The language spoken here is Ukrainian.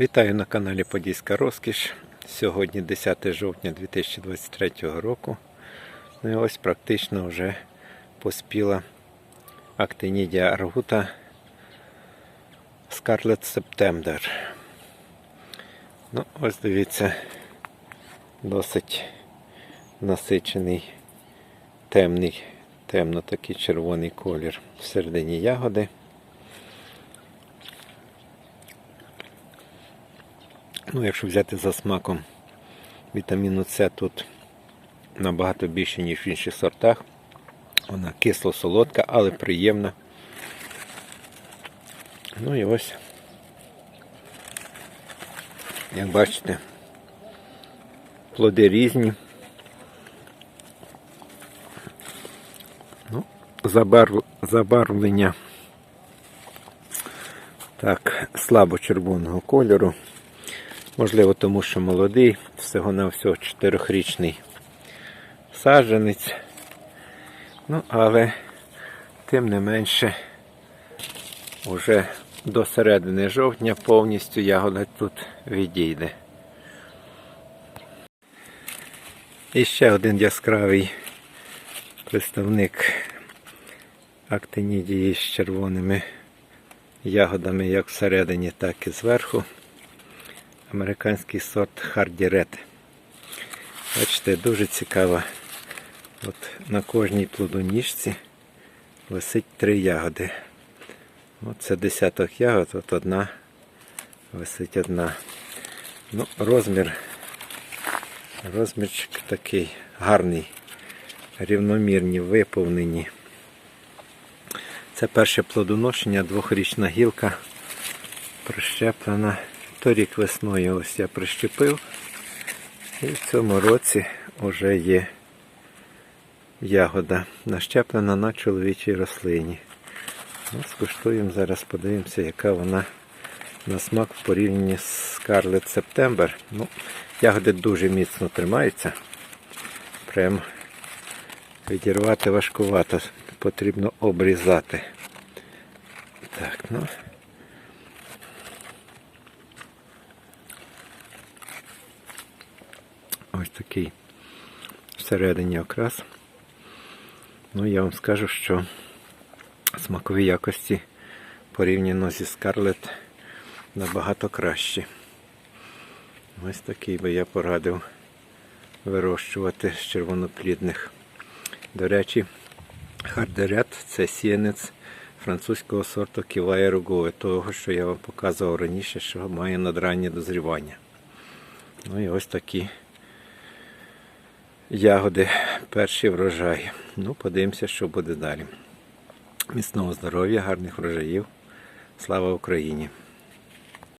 Вітаю на каналі Подільська Розкіш. Сьогодні 10 жовтня 2023 року. Ну і ось практично вже поспіла актинідія аргута Scarlet September. Ну, ось дивіться, досить насичений темний, темно такий червоний колір всередині ягоди. Ну, якщо взяти за смаком вітаміну С тут набагато більше, ніж в інших сортах. Вона кисло-солодка, але приємна. Ну і ось, як бачите, плоди різні. Ну, забарв... забарвлення так, слабо червоного кольору. Можливо, тому що молодий, всього на всього 4-річний саджанець. Ну, але тим не менше, вже до середини жовтня повністю ягода тут відійде. І ще один яскравий представник актинідії з червоними ягодами як всередині, так і зверху американський сорт Hardy Red. Бачите, дуже цікаво. От на кожній плодоніжці висить три ягоди. От це десяток ягод, от одна висить одна. Ну, розмір, розмірчик такий гарний, рівномірні, виповнені. Це перше плодоношення, двохрічна гілка прищеплена. Торік весною ось я прищепив. І в цьому році вже є ягода нащеплена на чоловічій рослині. Ну, Скуштуємо зараз, подивимося, яка вона на смак в порівнянні з Scarlet September. Ну, Ягоди дуже міцно тримаються. Прям відірвати важкувато, потрібно обрізати. Так, ну. Ось такий всередині окрас. Ну, я вам скажу, що смакові якості порівняно зі Scarlett набагато кращі. Ось такий би я порадив вирощувати з червоноплідних. До речі, хардерет це сіянець французького сорту Ківає Ругове, того, що я вам показував раніше, що має надраннє дозрівання. Ну і ось такі ягоди, перші врожаї. Ну, подивимося, що буде далі. Міцного здоров'я, гарних врожаїв. Слава Україні!